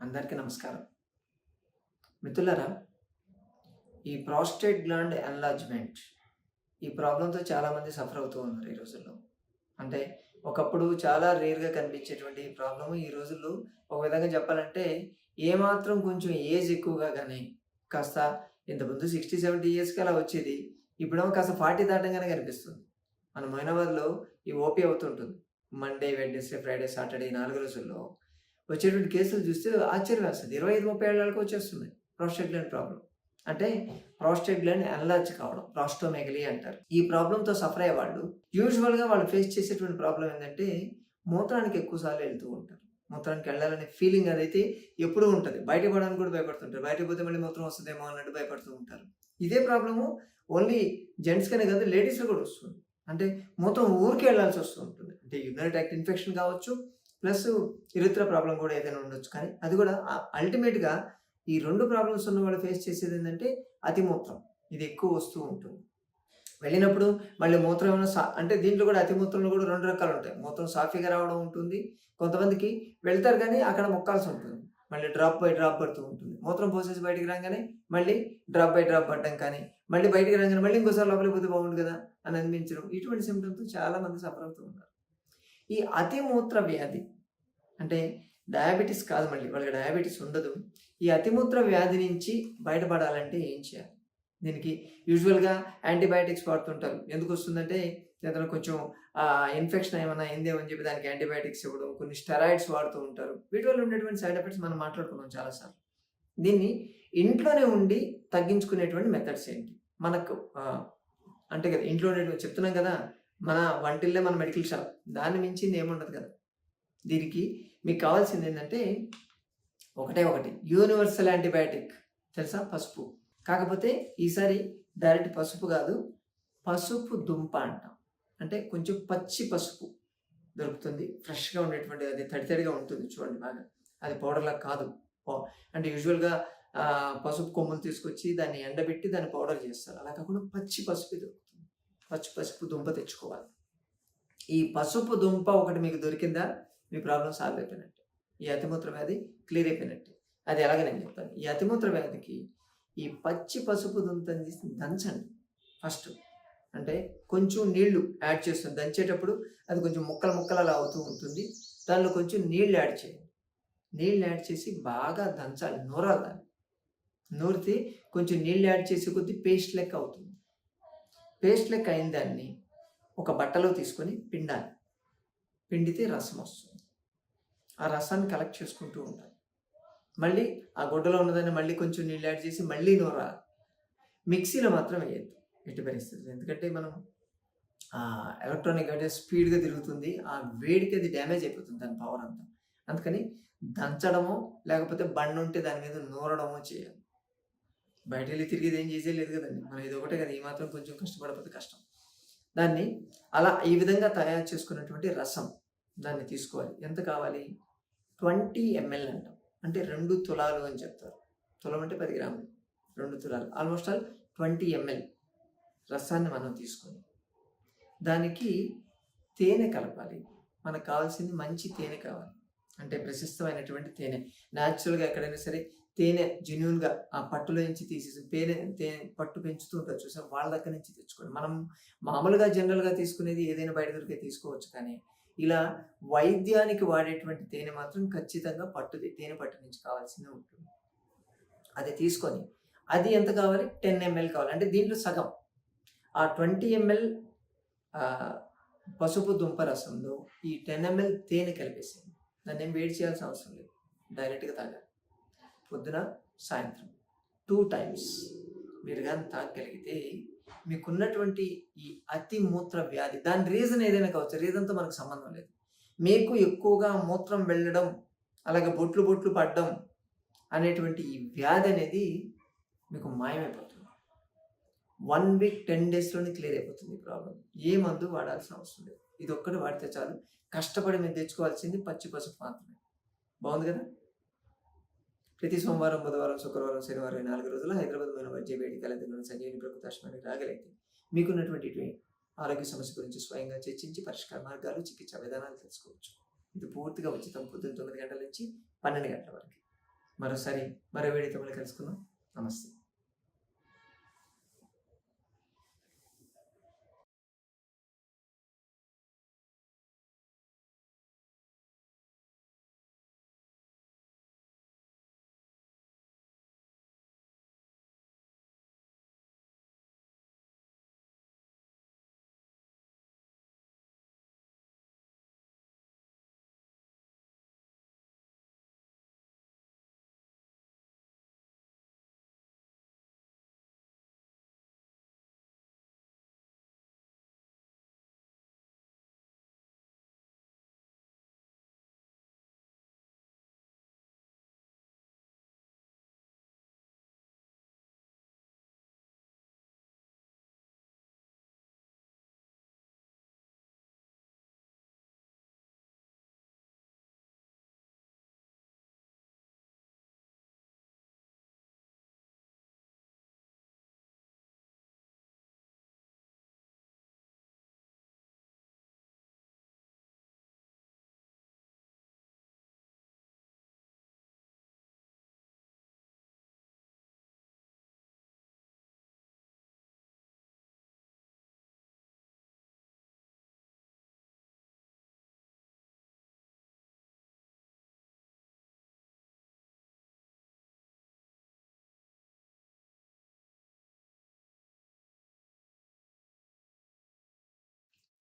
అందరికీ నమస్కారం. మిత్రులరా ఈ ప్రాస్టేట్ గ్లాండ్ ఎన్లార్జ్మెంట్ ఈ ప్రాబ్లంతో చాలామంది సఫర్ అవుతూ ఉన్నారు ఈ రోజుల్లో. అంటే ఒకప్పుడు చాలా రేర్గా కనిపించేటువంటి ఈ ప్రాబ్లం ఈ రోజుల్లో ఒక విధంగా చెప్పాలంటే ఏమాత్రం కొంచెం ఏజ్ ఎక్కువగా కానీ కాస్త ఇంతకుముందు సిక్స్టీ సెవెంటీ ఇయర్స్కి అలా వచ్చేది ఇప్పుడేమో కాస్త ఫార్టీ దాటంగానే కనిపిస్తుంది. మన మొయినాబాద్లో ఈ ఓపీ అవుతుంటుంది. మండే వెడ్నెస్డే ఫ్రైడే సాటర్డే నాలుగు రోజుల్లో వచ్చేటువంటి కేసులు చూస్తే ఆశ్చర్యం వేస్తుంది. ఇరవై ఐదు ముప్పై ఏళ్ళకి వచ్చేస్తున్నాయి ప్రాస్టేట్ గ్లాండ్ ప్రాబ్లం అంటే ప్రాస్టేట్ గ్లాండ్ ఎన్లార్జ్ కావడం ప్రాస్టోమెగలీ అంటారు. ఈ ప్రాబ్లంతో సఫర్ అయ్యే వాళ్ళు యూజువల్గా వాళ్ళు ఫేస్ చేసేటువంటి ప్రాబ్లం ఏంటంటే మూత్రానికి ఎక్కువసార్లు వెళ్తూ ఉంటారు. మూత్రానికి వెళ్ళాలనే ఫీలింగ్ అదైతే ఎప్పుడూ ఉంటుంది. బయట పోవడానికి కూడా భయపడుతుంటారు. బయట పోతే మళ్ళీ మూత్రం వస్తుందేమో అన్నట్టు భయపడుతూ ఉంటారు. ఇదే ప్రాబ్లము ఓన్లీ జెంట్స్కనే కాదు లేడీస్లో కూడా వస్తుంది. అంటే మూత్రం ఊరికి వెళ్ళాల్సి వస్తూ ఉంటుంది. అంటే యూరినరీ ట్రాక్ట్ ఇన్ఫెక్షన్ కావచ్చు ప్లస్ ఇరుత్ర ప్రాబ్లం కూడా ఏదైనా ఉండొచ్చు. కానీ అది కూడా అల్టిమేట్గా ఈ రెండు ప్రాబ్లమ్స్ ఉన్న వాళ్ళు ఫేస్ చేసేది ఏంటంటే అతిమూత్రం ఇది ఎక్కువ వస్తూ ఉంటుంది. వెళ్ళినప్పుడు మళ్ళీ మూత్రం ఏమైనా సా అంటే దీంట్లో కూడా అతిమూత్రంలో కూడా రెండు రకాలు ఉంటాయి. మూత్రం సాఫీగా రావడం ఉంటుంది. కొంతమందికి వెళ్తారు కానీ అక్కడ మొక్కాల్సి ఉంటుంది. మళ్ళీ డ్రాప్ బై డ్రాప్ పడుతూ ఉంటుంది. మూత్రం పోసేసి బయటికి రాగానే మళ్ళీ డ్రాప్ బై డ్రాప్ పడడం కానీ మళ్ళీ బయటికి రాగానే మళ్ళీ ఇంకోసారి లోపలికి పోతే బాగుండు కదా అని అనిపించడం. ఇటువంటి సిమ్టమ్స్ చాలా మంది సఫర్ అవుతూ ఉన్నారు. ఈ అతిమూత్ర వ్యాధి అంటే డయాబెటీస్ కాదు మళ్ళీ వాళ్ళకి డయాబెటీస్ ఉండదు. ఈ అతిమూత్ర వ్యాధి నుంచి బయటపడాలంటే ఏం చేయాలి? దీనికి యూజువల్గా యాంటీబయాటిక్స్ వాడుతుంటారు. ఎందుకు వస్తుందంటే ఏదైనా కొంచెం ఇన్ఫెక్షన్ ఏమైనా అయిందేమని అని చెప్పి దానికి యాంటీబయాటిక్స్ ఇవ్వడం కొన్ని స్టెరాయిడ్స్ వాడుతూ ఉంటారు. వీటి వల్ల ఉండేటువంటి సైడ్ ఎఫెక్ట్స్ మనం మాట్లాడుకున్నాం చాలాసార్లు. దీన్ని ఇంట్లోనే ఉండి తగ్గించుకునేటువంటి మెథడ్స్ ఏంటి? మనకు అంటే కదా ఇంట్లో ఉండేటువంటి చెప్తున్నాం కదా మన వంటిల్లే మన మెడికల్ షాప్. దాన్ని మించింది ఏముండదు కదా. దీనికి మీకు కావాల్సింది ఏంటంటే ఒకటే ఒకటి. Universal antibiotic. తెలుసా? పసుపు. కాకపోతే ఈసారి డైరెక్ట్ పసుపు కాదు పసుపు దుంప అంటాం. అంటే కొంచెం పచ్చి పసుపు దొరుకుతుంది. ఫ్రెష్గా ఉండేటువంటి అది తడి తడిగా ఉంటుంది చూడండి బాగా. అది పౌడర్లా కాదు. అంటే యూజువల్గా పసుపు కొమ్ములు తీసుకొచ్చి దాన్ని ఎండబెట్టి దాన్ని పౌడర్ చేస్తారు. అలా కాకుండా పచ్చి పసుపు దొరుకుతుంది. పచ్చి పసుపు దుంప తెచ్చుకోవాలి. ఈ పసుపు దుంప ఒకటి మీకు దొరికిందా? మీ ప్రాబ్లం సాల్వ్ అయిపోయినట్టే. ఈ అతిమూత్ర వ్యాధి క్లియర్ అయిపోయినట్టే. అది ఎలాగ నేను చెప్తాను. ఈ అతిమూత్ర వ్యాధికి ఈ పచ్చి పసుపు దుంపని తీసి దంచండి ఫస్ట్. అంటే కొంచెం నీళ్ళు యాడ్ చేస్తుంది. దంచేటప్పుడు అది కొంచెం ముక్కలు ముక్కలు అలా అవుతూ ఉంటుంది. దానిలో కొంచెం నీళ్ళు యాడ్ చేయండి. నీళ్ళు యాడ్ చేసి బాగా దంచాలి. నూరాలి దాన్ని. నూరితే కొంచెం నీళ్ళు యాడ్ చేసే కొద్దీ పేస్ట్ లెక్క అవుతుంది. పేస్ట్ లెక్క అయిన దాన్ని ఒక బట్టలో తీసుకొని పిండాలి. పిండితే రసం వస్తుంది. ఆ రసాన్ని కలెక్ట్ చేసుకుంటూ ఉండాలి మళ్ళీ ఆ గుడ్డలో ఉన్నదాన్ని మళ్ళీ కొంచెం నీళ్ళు యాడ్ చేసి మళ్ళీ నూర మిక్సీలో మాత్రం వేయద్దు. ఎట్టి పరిస్థితులు ఎందుకంటే మనం ఎలక్ట్రానిక్ అంటే స్పీడ్గా తిరుగుతుంది. ఆ వేడికి అది డ్యామేజ్ అయిపోతుంది దాని పవర్ అంతా. అందుకని దంచడమో లేకపోతే బండి ఉంటే దాని మీద నూరడమో చేయాలి. బయట వెళ్ళి తిరిగేది ఏం చేసేయలేదు కదండి. మనం ఇది ఒకటే కదా ఈ మాత్రం కొంచెం కష్టపడకపోతే కష్టం. దాన్ని అలా ఈ విధంగా తయారు చేసుకున్నటువంటి రసం దాన్ని తీసుకోవాలి. ఎంత కావాలి? ట్వంటీ ఎంఎల్ అంటాం. అంటే రెండు తులాలు అని చెప్తారు. తులం అంటే పది గ్రాములు. రెండు తులాలు. ఆల్మోస్ట్ ఆల్ ట్వంటీ ఎంఎల్ రసాన్ని మనం తీసుకొని దానికి తేనె కలపాలి. మనకు కావాల్సింది మంచి తేనె కావాలి. అంటే ప్రశస్తమైనటువంటి తేనె. న్యాచురల్గా ఎక్కడైనా సరే తేనె జెన్యున్గా ఆ పట్టులో నుంచి తీసేసి తేనె తేనె పట్టు పెంచుతూ ఉంటారు చూసాం వాళ్ళ దగ్గర నుంచి తెచ్చుకోండి. మనం మామూలుగా జనరల్గా తీసుకునేది ఏదైనా బయట దొరికే తీసుకోవచ్చు కానీ ఇలా వైద్యానికి వాడేటువంటి తేనె మాత్రం ఖచ్చితంగా పట్టుది తేనె పట్టు నుంచి కావాల్సింది ఉంటుంది. అది తీసుకొని అది ఎంత కావాలి? టెన్ ఎంఎల్ కావాలి. అంటే దీంట్లో సగం. ఆ ట్వంటీ ఎంఎల్ పసుపు దుంప రసంలో ఈ టెన్ ఎంఎల్ తేనె కలిపేసింది దాన్ని ఏం వేడి చేయాల్సిన అవసరం లేదు. డైరెక్ట్గా తాగాలి. పొద్దున సాయంత్రం. Two times. మీరు కానీ తాగగలిగితే మీకున్నటువంటి ఈ అతి మూత్ర వ్యాధి. దాని రీజన్ ఏదైనా కావచ్చు రీజన్తో మనకు సంబంధం లేదు. మీకు ఎక్కువగా మూత్రం వెళ్ళడం అలాగే బొట్లు బొట్లు పడడం అనేటువంటి ఈ వ్యాధి అనేది మీకు మాయమైపోతుంది. వన్ వీక్ టెన్ డేస్లోనే క్లియర్ అయిపోతుంది ఈ ప్రాబ్లం ఏ మందు వాడాల్సిన అవసరం లేదు. ఇది ఒక్కటి వాడితే చాలు. కష్టపడి మీరు తెచ్చుకోవాల్సింది పచ్చి పసుపు మాత్రమే. బాగుంది కదా? ప్రతి సోమవారం బుధవారం శుక్రవారం శనివారం నాలుగు రోజులు హైదరాబాద్ మన వైద్య వేడికల కలిగిన సంజీవిని ప్రభుత్వ రాగలైతే మీకున్నటువంటి ఆరోగ్య సమస్య గురించి స్వయంగా చర్చించి పరిష్కార మార్గాలు చికిత్సా విధానాలు తెలుసుకోవచ్చు. ఇది పూర్తిగా ఉచితం పొద్దున్న తొమ్మిది గంటల నుంచి పన్నెండు గంటల వరకు. మరోసారి మరో వేడి మళ్ళీ కలుసుకుందాం. నమస్తే.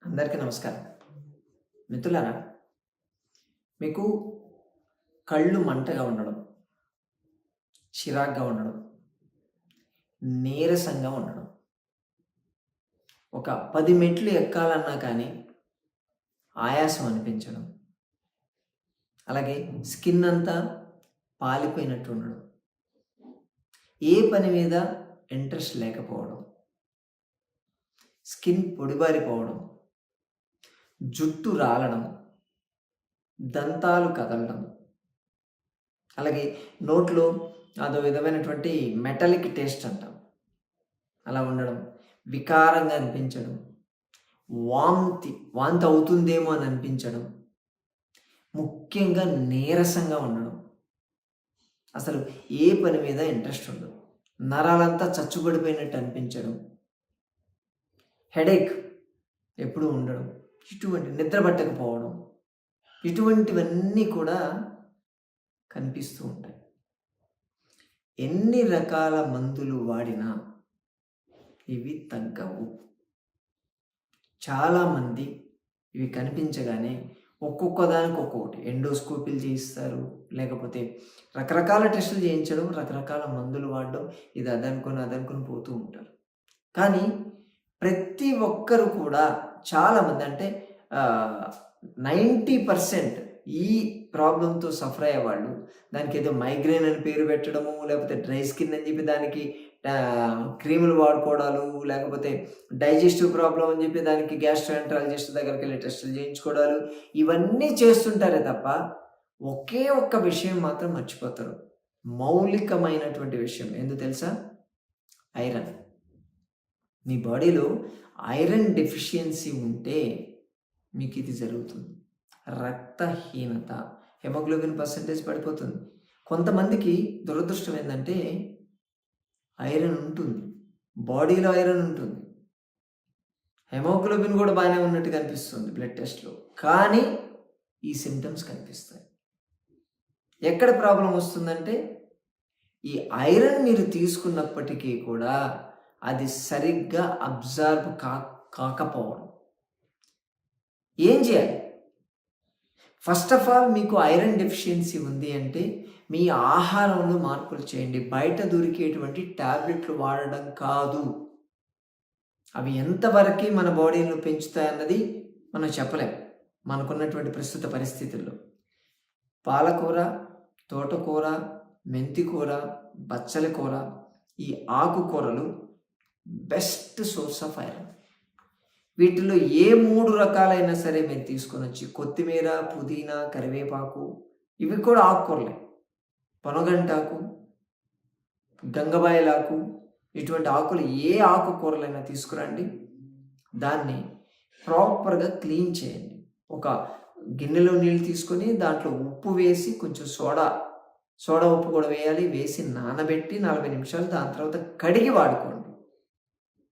అందరికీ నమస్కారం. మిత్రులారా మీకు కళ్ళు మంటగా ఉండడం చిరాగ్గా ఉండడం నీరసంగా ఉండడం ఒక పది మెట్లు ఎక్కాలన్నా కానీ ఆయాసం అనిపించడం అలాగే స్కిన్ అంతా పాలిపోయినట్టు ఉండడం ఏ పని మీద ఇంట్రెస్ట్ లేకపోవడం స్కిన్ పొడిబారిపోవడం జుట్టు రాలడం దంతాలు కదలడం. అలాగే నోట్లో అదో విధమైనటువంటి మెటలిక్ టేస్ట్ అంటాం. అలా ఉండడం వికారంగా అనిపించడం వాంతి వాంతి అవుతుందేమో అని అనిపించడం ముఖ్యంగా నీరసంగా ఉండడం. అసలు ఏ పని మీద ఇంట్రెస్ట్ ఉండదు. నరాలంతా చచ్చుబడిపోయినట్టు అనిపించడం. హెడేక్ ఎప్పుడూ ఉండడం. ఇటువంటి నిద్ర పట్టకపోవడం ఇటువంటివన్నీ కూడా కనిపిస్తూ ఉంటాయి. ఎన్ని రకాల మందులు వాడినా ఇవి తగ్గవు. చాలామంది ఇవి కనిపించగానే ఒక్కొక్క దానికి ఒక్కొక్కటి. ఎండోస్కోపీలు చేయిస్తారు లేకపోతే రకరకాల టెస్టులు చేయించడం రకరకాల మందులు వాడడం ఇది అదనుకొని అదనుకొని పోతూ ఉంటారు. కానీ ప్రతి ఒక్కరు కూడా చాలామంది అంటే నైంటీ పర్సెంట్ ఈ ప్రాబ్లంతో సఫర్ అయ్యేవాళ్ళు దానికి ఏదో మైగ్రేన్ అని పేరు పెట్టడము లేకపోతే డ్రై స్కిన్ అని చెప్పి దానికి క్రీములు వాడుకోవడాలు లేకపోతే డైజెస్టివ్ ప్రాబ్లం అని చెప్పి దానికి గ్యాస్ట్రోఎంట్రాలజిస్ట్ దగ్గరికి వెళ్ళి టెస్టులు చేయించుకోవడాలు ఇవన్నీ చేస్తుంటారే తప్ప ఒకే ఒక్క విషయం మాత్రం మర్చిపోతారు. మౌలికమైనటువంటి విషయం. ఎందుకు తెలుసా? ఐరన్. మీ బాడీలో ఐరన్ డెఫిషియన్సీ ఉంటే మీకు ఇది జరుగుతుంది. రక్తహీనత హెమోగ్లోబిన్ పర్సంటేజ్ పడిపోతుంది. కొంతమందికి దురదృష్టం ఏంటంటే ఐరన్ ఉంటుంది. బాడీలో ఐరన్ ఉంటుంది. హెమోగ్లోబిన్ కూడా బాగానే ఉన్నట్టు కనిపిస్తుంది బ్లడ్ టెస్ట్లో. కానీ ఈ సిమ్టమ్స్ కనిపిస్తాయి. ఎక్కడ ప్రాబ్లం వస్తుందంటే ఈ ఐరన్ మీరు తీసుకున్నప్పటికీ కూడా అది సరిగ్గా అబ్జర్వ్ కా కాకపోవడం. ఏం చేయాలి? ఫస్ట్ ఆఫ్ ఆల్ మీకు ఐరన్ డెఫిషియన్సీ ఉంది అంటే మీ ఆహారంలో మార్పులు చేయండి. బయట దొరికేటువంటి ట్యాబ్లెట్లు వాడడం కాదు. అవి ఎంతవరకు మన బాడీలో పెంచుతాయన్నది మనం చెప్పలేం. మనకున్నటువంటి ప్రస్తుత పరిస్థితుల్లో. పాలకూర తోటకూర మెంతికూర బచ్చల కూర ఈ ఆకుకూరలు బెస్ట్ సోర్స్ ఆఫ్ ఐరన్. వీటిలో ఏ మూడు రకాలైనా సరే మేము తీసుకొని వచ్చి కొత్తిమీర పుదీనా కరివేపాకు ఇవి కూడా ఆకుకూరలే. పొనగంటాకు గంగబాయలాకు ఇటువంటి ఆకులు ఏ ఆకుకూరలైనా తీసుకురండి. దాన్ని ప్రాపర్గా క్లీన్ చేయండి. ఒక గిన్నెలో నీళ్ళు తీసుకొని దాంట్లో ఉప్పు వేసి కొంచెం సోడా సోడా ఉప్పు కూడా వేయాలి. వేసి నానబెట్టి నలభై నిమిషాలు దాని తర్వాత కడిగి వాడుకోండి.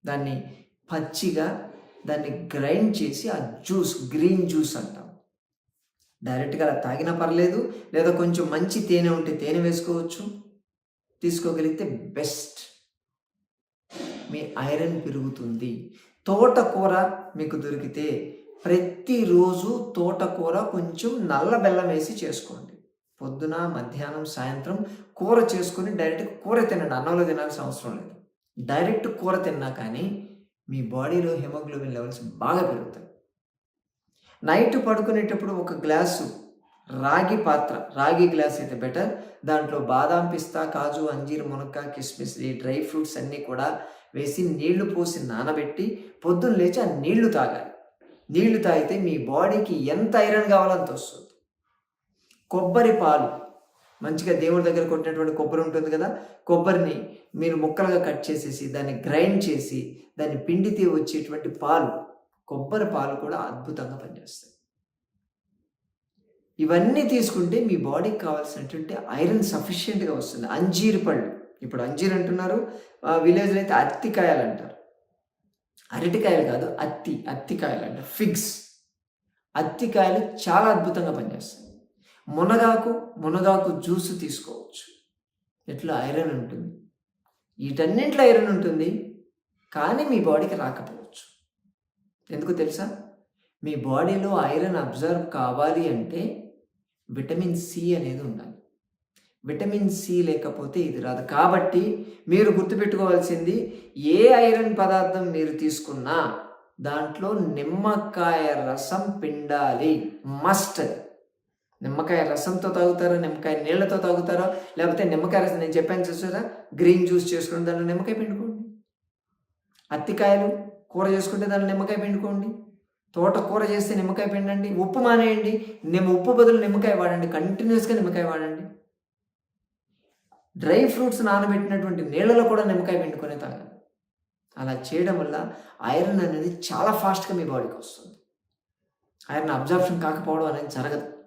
దాన్ని పచ్చిగా దాన్ని గ్రైండ్ చేసి ఆ జ్యూస్ గ్రీన్ జ్యూస్ అంటాం. డైరెక్ట్గా అలా తాగినా పర్లేదు లేదా కొంచెం మంచి తేనె ఉంటే తేనె వేసుకోవచ్చు. తీసుకోగలిగితే బెస్ట్. మీ ఐరన్ పెరుగుతుంది. తోటకూర మీకు దొరికితే ప్రతిరోజు తోటకూర కొంచెం నల్ల బెల్లం వేసి చేసుకోండి. పొద్దున మధ్యాహ్నం సాయంత్రం కూర చేసుకొని డైరెక్ట్ కూర తినండి. అన్నంలో తినాల్సిన అవసరం లేదు. డైరెక్ట్ కూర తిన్నా కానీ మీ బాడీలో హిమోగ్లోబిన్ లెవెల్స్ బాగా పెరుగుతాయి. నైట్ పడుకునేటప్పుడు ఒక గ్లాసు రాగి పాత్ర రాగి గ్లాస్ అయితే బెటర్. దాంట్లో బాదాం పిస్తా కాజు అంజీర్ మునక్క కిస్మిస్ ఈ డ్రై ఫ్రూట్స్ అన్నీ కూడా వేసి నీళ్ళు పోసి నానబెట్టి పొద్దున్న లేచి ఆ నీళ్ళు తాగాలి. నీళ్ళు తాగితే మీ బాడీకి ఎంత ఐరన్ కావాలో అంత వస్తుంది. కొబ్బరి పాలు మంచిగా దేవుడి దగ్గర కొట్టినటువంటి కొబ్బరి ఉంటుంది కదా? కొబ్బరిని మీరు ముక్కలుగా కట్ చేసేసి దాన్ని గ్రైండ్ చేసి దాన్ని పిండితే వచ్చేటువంటి పాలు కొబ్బరి పాలు కూడా అద్భుతంగా పనిచేస్తాయి. ఇవన్నీ తీసుకుంటే మీ బాడీకి కావాల్సినటువంటి ఐరన్ సఫిషియెంట్గా వస్తుంది. అంజీర్ పళ్ళు. ఇప్పుడు అంజీర్ అంటున్నారు. విలేజ్లో అయితే అత్తికాయలు అంటారు. అరటికాయలు కాదు అత్తి అత్తికాయలు అంటారు. ఫిగ్స్. అత్తికాయలు చాలా అద్భుతంగా పనిచేస్తాయి. మునగాకు మునగాకు జ్యూస్ తీసుకోవచ్చు. ఎట్లా? ఐరన్ ఉంటుంది. వీటన్నింటిలో ఐరన్ ఉంటుంది. కానీ మీ బాడీకి రాకపోవచ్చు. ఎందుకు తెలుసా? మీ బాడీలో ఐరన్ అబ్జర్వ్ కావాలి అంటే విటమిన్ సి అనేది ఉండాలి. విటమిన్ సి లేకపోతే ఇది రాదు. కాబట్టి మీరు గుర్తుపెట్టుకోవాల్సింది ఏ ఐరన్ పదార్థం మీరు తీసుకున్నా దాంట్లో నిమ్మకాయ రసం పిండాలి. మస్ట్ నిమ్మకాయ రసంతో తాగుతారా? నిమ్మకాయ నీళ్ళతో తాగుతారా? లేకపోతే నిమ్మకాయ రసం నేను చెప్పాను చూసారా? గ్రీన్ జ్యూస్ చేసుకుని దాంట్లో నిమ్మకాయ పిండుకోండి. అత్తికాయలు కూర చేసుకుంటే దాంట్లో నిమ్మకాయ పిండుకోండి. తోట కూర చేస్తే నిమ్మకాయ పిండండి. ఉప్పు మానేయండి. నిమ్మ ఉప్పు బదులు నిమ్మకాయ వాడండి. కంటిన్యూస్గా నిమ్మకాయ వాడండి. డ్రై ఫ్రూట్స్ నానబెట్టినటువంటి నీళ్ళలో కూడా నిమ్మకాయ పిండుకొని తాగాలి. అలా చేయడం వల్ల ఐరన్ అనేది చాలా ఫాస్ట్గా మీ బాడీకి వస్తుంది. ఐరన్ అబ్జార్ప్షన్ కాకపోవడం అనేది జరగదు.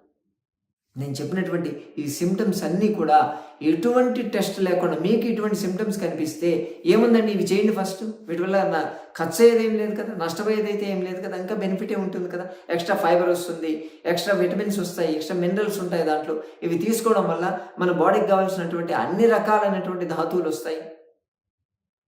నేను చెప్పినటువంటి ఈ సిమ్టమ్స్ అన్నీ కూడా ఎటువంటి టెస్ట్ లేకుండా మీకు ఇటువంటి సిమ్టమ్స్ కనిపిస్తే ఏముందండి? ఇవి చేయండి ఫస్ట్ వీటి వల్ల నా ఖర్చు అయ్యేది ఏం లేదు కదా? నష్టపోయేది అయితే ఏం లేదు కదా? ఇంకా బెనిఫిటే ఉంటుంది కదా? ఎక్స్ట్రా ఫైబర్ వస్తుంది ఎక్స్ట్రా విటమిన్స్ వస్తాయి ఎక్స్ట్రా మినరల్స్ ఉంటాయి దాంట్లో. ఇవి తీసుకోవడం వల్ల మన బాడీకి కావాల్సినటువంటి అన్ని రకాలైనటువంటి ధాతువులు వస్తాయి.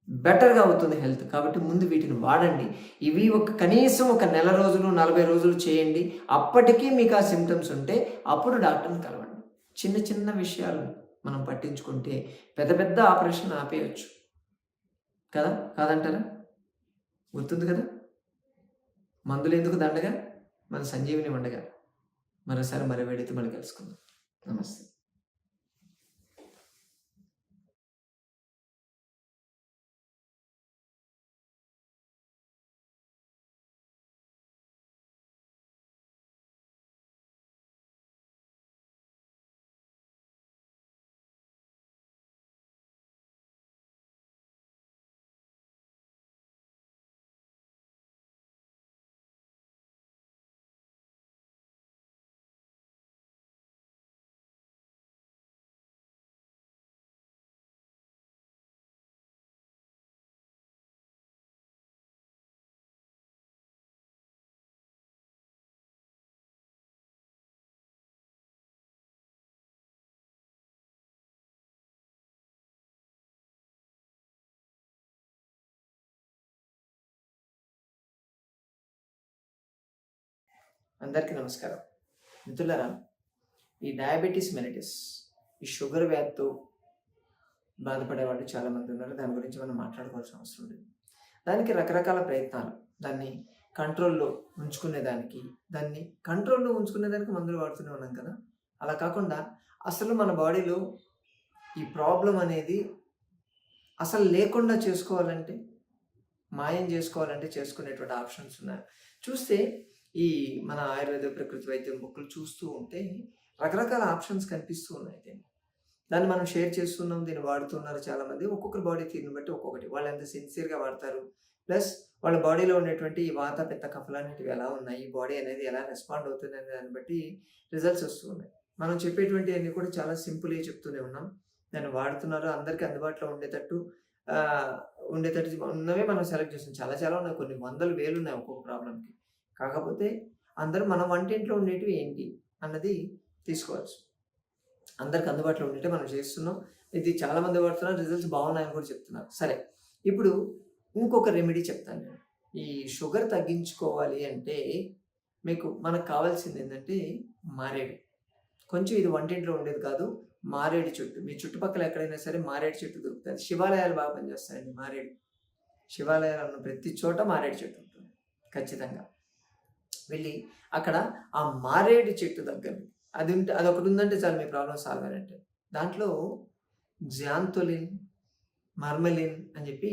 బెటర్గా అవుతుంది హెల్త్. కాబట్టి ముందు వీటిని వాడండి. ఇవి ఒక కనీసం ఒక నెల రోజులు నలభై రోజులు చేయండి. అప్పటికీ మీకు ఆ సిమ్టమ్స్ ఉంటే అప్పుడు డాక్టర్ని కలవండి. చిన్న చిన్న విషయాలు మనం పట్టించుకుంటే పెద్ద పెద్ద ఆపరేషన్ ఆపేయచ్చు. కదా? కాదంటారా? గుర్తుంది కదా? మందులు ఎందుకు దండగా? మన సంజీవిని ఉండగా మరోసారి మరో వేడితే మళ్ళీ కలుసుకుందాం. నమస్తే. అందరికీ నమస్కారం. మిత్రులరా ఈ డయాబెటీస్ మెలిటిస్ ఈ షుగర్ వ్యాధితో బాధపడే వాళ్ళు చాలామంది ఉన్నారు. దాని గురించి మనం మాట్లాడుకోవాల్సిన అవసరం ఉంది దానికి రకరకాల ప్రయత్నాలు. దాన్ని కంట్రోల్లో ఉంచుకునేదానికి దాన్ని కంట్రోల్లో ఉంచుకునేదానికి మందులు వాడుతూనే ఉన్నాం కదా. అలా కాకుండా అసలు మన బాడీలో ఈ ప్రాబ్లం అనేది అసలు లేకుండా చేసుకోవాలంటే మాయం చేసుకోవాలంటే చేసుకునేటువంటి ఆప్షన్స్ ఉన్నాయి. చూస్తే ఈ మన ఆయుర్వేద ప్రకృతి వైద్యం బుక్లు చూస్తూ ఉంటే రకరకాల ఆప్షన్స్ కనిపిస్తూ ఉన్నాయి దీన్ని దాన్ని మనం షేర్ చేస్తున్నాం దీన్ని వాడుతున్నారు చాలామంది. ఒక్కొక్కరి బాడీ తీరుని బట్టి ఒక్కొక్కటి. వాళ్ళు ఎంత సిన్సియర్గా వాడతారు. ప్లస్ వాళ్ళ బాడీలో ఉన్నటువంటి ఈ వాత పెద్ద కఫలాంటివి ఎలా ఉన్నాయి? ఈ బాడీ అనేది ఎలా రెస్పాండ్ అవుతుంది అనే దాన్ని బట్టి రిజల్ట్స్ వస్తూ ఉన్నాయి. మనం చెప్పేటువంటివన్నీ కూడా చాలా సింపుల్‌గా చెప్తూనే ఉన్నాం. దాన్ని వాడుతున్నారు. అందరికి అందుబాటులో ఉండేటట్టు ఉండేటట్టు ఉన్నవే మనం సెలెక్ట్ చేస్తున్నాం. చాలా చాలా ఉన్నాయి. కొన్ని వందలు, వేలున్నాయి ఒక్కొక్క ప్రాబ్లంకి కాకపోతే అందరూ మన వంటింట్లో ఉండేటివి ఏంటి అన్నది తీసుకోవచ్చు. అందరికి అందుబాటులో ఉండేటివి మనం చేస్తున్నాం. ఇది చాలా మంది రిజల్ట్స్ బాగున్నాయని కూడా చెప్తున్నారు. సరే. ఇప్పుడు ఇంకొక రెమెడీ చెప్తాను నేను. ఈ షుగర్ తగ్గించుకోవాలి అంటే మీకు మనకు కావాల్సింది ఏంటంటే మారేడు. కొంచెం ఇది వంటింట్లో ఉండేది కాదు. మారేడు చెట్టు. మీ చుట్టుపక్కల ఎక్కడైనా సరే మారేడు చెట్టు దొరుకుతుంది శివాలయాలు బాగా పనిచేస్తాయండి మారేడు. శివాలయాలు ఉన్న ప్రతి చోట మారేడు చెట్టు ఉంటుంది. ఖచ్చితంగా. వెళ్ళి అక్కడ ఆ మారేడు చెట్టు దగ్గర అది ఉంటే అది ఒకటి ఉందంటే చాలు మీ ప్రాబ్లమ్ సాల్వ్ అయినట్టే. దాంట్లో జాంతోలిన్ మర్మలిన్ అని చెప్పి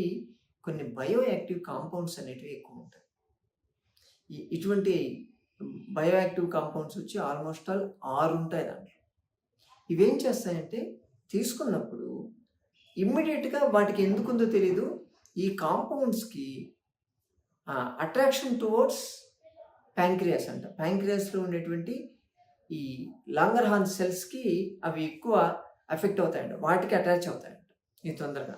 కొన్ని బయో యాక్టివ్ కాంపౌండ్స్ అనేటివి ఎక్కువ ఉంటాయి. ఇటువంటి బయో యాక్టివ్ కాంపౌండ్స్ వచ్చి ఆల్మోస్ట్ ఆల్ ఆరు ఉంటాయి దాంట్లో. ఇవేం చేస్తాయంటే తీసుకున్నప్పుడు ఇమ్మీడియట్గా వాటికి ఎందుకుందో తెలీదు. ఈ కాంపౌండ్స్‌కి అట్రాక్షన్ టువర్డ్స్ ప్యాంక్రియాస్ అంట. ప్యాంక్రియాస్‌లో ఉండేటువంటి ఈ లాంగర్హాన్స్ సెల్స్‌కి అవి ఎక్కువ ఎఫెక్ట్ అవుతాయంట. వాటికి అటాచ్ అవుతాయంట. ఈ తొందరగా.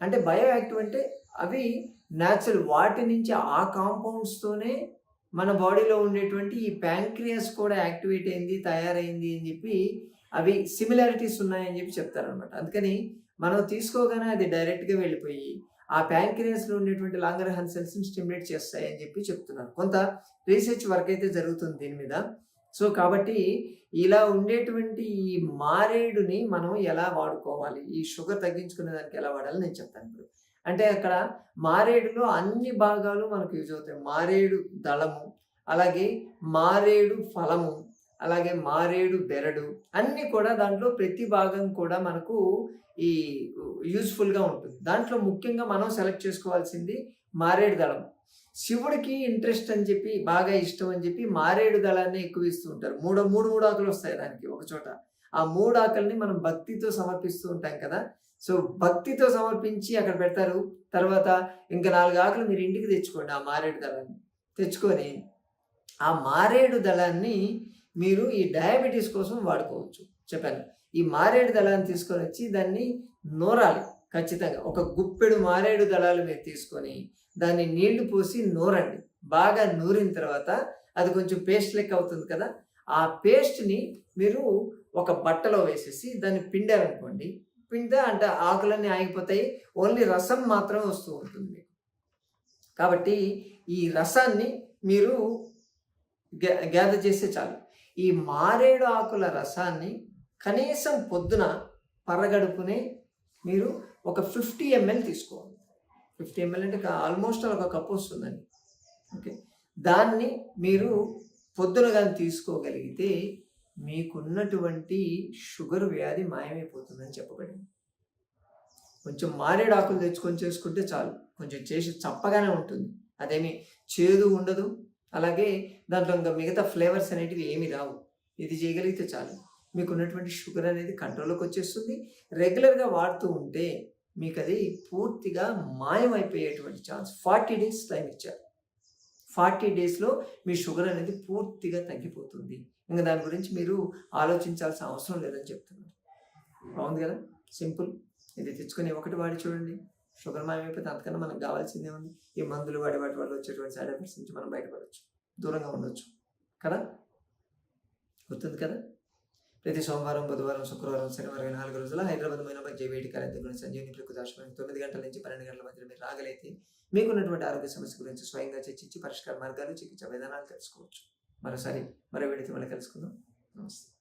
అంటే బయో యాక్టివ్ అంటే అవి న్యాచురల్ వాటి నుంచి ఆ కాంపౌండ్స్‌తోనే మన బాడీలో ఉండేటువంటి ఈ ప్యాంక్రియాస్ కూడా యాక్టివేట్ అయింది, తయారైంది అని చెప్పి అవి సిమిలారిటీస్ ఉన్నాయని చెప్పి చెప్తారనమాట. అందుకని మనం తీసుకోగానే అది డైరెక్ట్‌గా వెళ్ళిపోయి ఆ ప్యాంక్రియాస్‌లో ఉండేటువంటి లాంగర్హాన్స్ సెల్స్‌ని స్టిమ్యులేట్ చేస్తాయని చెప్పి చెప్తున్నారు. కొంత రీసెర్చ్ వర్క్ అయితే జరుగుతుంది దీని మీద. సో, కాబట్టి ఇలా ఉండేటువంటి ఈ మారేడుని మనం ఎలా వాడుకోవాలి? ఈ షుగర్ తగ్గించుకునే దానికి ఎలా వాడాలో నేను చెప్తాను ఇప్పుడు. అంటే అక్కడ మారేడులో అన్ని భాగాలు మనకు యూజ్ అవుతాయి. మారేడు దళము, అలాగే మారేడు ఫలము, అలాగే మారేడు బెరడు అన్నీ కూడా దాంట్లో ప్రతి భాగం కూడా మనకు ఈ యూస్ఫుల్గా ఉంటుంది. దాంట్లో ముఖ్యంగా మనం సెలెక్ట్ చేసుకోవాల్సింది మారేడు దళం. శివుడికి ఇంట్రెస్ట్ అని చెప్పి బాగా ఇష్టం అని చెప్పి మారేడు దళాన్ని ఎక్కువ ఇస్తూ ఉంటారు. మూడో 3, 3 ఆకులు వస్తాయి దానికి ఒక చోట. ఆ మూడు ఆకలిని మనం భక్తితో సమర్పిస్తూ ఉంటాం కదా! సో, భక్తితో సమర్పించి అక్కడ పెడతారు. తర్వాత ఇంకా నాలుగు ఆకులు మీరు ఇంటికి తెచ్చుకోండి ఆ మారేడు దళాన్ని. తెచ్చుకొని ఆ మారేడు దళాన్ని మీరు ఈ డయాబెటిస్ కోసం వాడుకోవచ్చు. చెప్పాను. ఈ మారేడు దళాన్ని తీసుకొనొచ్చి దాన్ని నూరాలి ఖచ్చితంగా. ఒక గుప్పెడు మారేడు దళాలు మీరు తీసుకొని దాన్ని నీళ్ళు పోసి నూరండి. బాగా నూరిన తర్వాత అది కొంచెం పేస్ట్ లెక్క అవుతుంది కదా! ఆ పేస్ట్‌ని మీరు ఒక బట్టలో వేసేసి దాన్ని పిండారనుకోండి. పిండితే అంటే ఆకులన్నీ ఆగిపోతాయి. ఓన్లీ రసం మాత్రమే వస్తూ ఉంటుంది కాబట్టి ఈ రసాన్ని మీరు గ్యా గ్యాదర్ చేస్తే చాలు. ఈ మారేడు ఆకుల రసాన్ని కనీసం పొద్దున పరగడుపునే మీరు ఒక 50 ఎంఎల్ తీసుకోవాలి. 50 ఎంఎల్ అంటే ఆల్మోస్ట్ ఆల్మోస్ట్ ఒక కప్పు వస్తుందండి. ఓకే. దాన్ని మీరు పొద్దున కానీ తీసుకోగలిగితే మీకున్నటువంటి షుగర్ వ్యాధి మాయమైపోతుందని చెప్పబడింది. కొంచెం మారేడు ఆకులు తెచ్చుకొని చేసుకుంటే చాలు. కొంచెం చేసి చప్పగానే ఉంటుంది. అదేమి చేదు ఉండదు. అలాగే దాంట్లో ఇంకా మిగతా ఫ్లేవర్స్ అనేటివి ఏమి రావు. ఇది చేయగలిగితే చాలు. మీకున్నటువంటి షుగర్ అనేది కంట్రోల్‌లోకి వచ్చేస్తుంది. రెగ్యులర్‌గా వాడుతూ ఉంటే మీకు అది పూర్తిగా మాయమైపోయేటువంటి ఛాన్స్ 40 డేస్ టైం ఇచ్చారు. 40 డేస్‌లో మీ షుగర్ అనేది పూర్తిగా తగ్గిపోతుంది. ఇంకా దాని గురించి మీరు ఆలోచించాల్సిన అవసరం లేదని చెప్తున్నారు. బాగుంది కదా! సింపుల్. ఇది తెచ్చుకొని ఒకటి వాడి చూడండి. షుగర్ మాయమైపోతే అంతకన్నా మనకు కావాల్సిందేముంది? ఈ మందులు వాడి వాటి వల్ల వచ్చేటువంటి సైడ్ ఎఫెక్ట్స్ నుంచి మనం బయటపడవచ్చు దూరంగా ఉండొచ్చు. కదా! గుర్తుంది కదా! ప్రతి సోమవారం, బుధవారం, శుక్రవారం, శనివారం నాలుగు రోజుల హైదరాబాద్ మైనాబాద్ జే కార్యక్రమం దగ్గర సంజీవని ప్రకృతి ఆశ్రమం 9 గంటల నుంచి 12 గంటల మధ్యలో మీరు రాగలిగితే మీకున్నటువంటి ఆరోగ్య సమస్య గురించి స్వయంగా చర్చించి పరిష్కార మార్గాలు, చికిత్సా విధానాలు తెలుసుకోవచ్చు. మరోసారి మరో వీడియోతో మళ్ళీ కలుసుకుందాం. నమస్తే.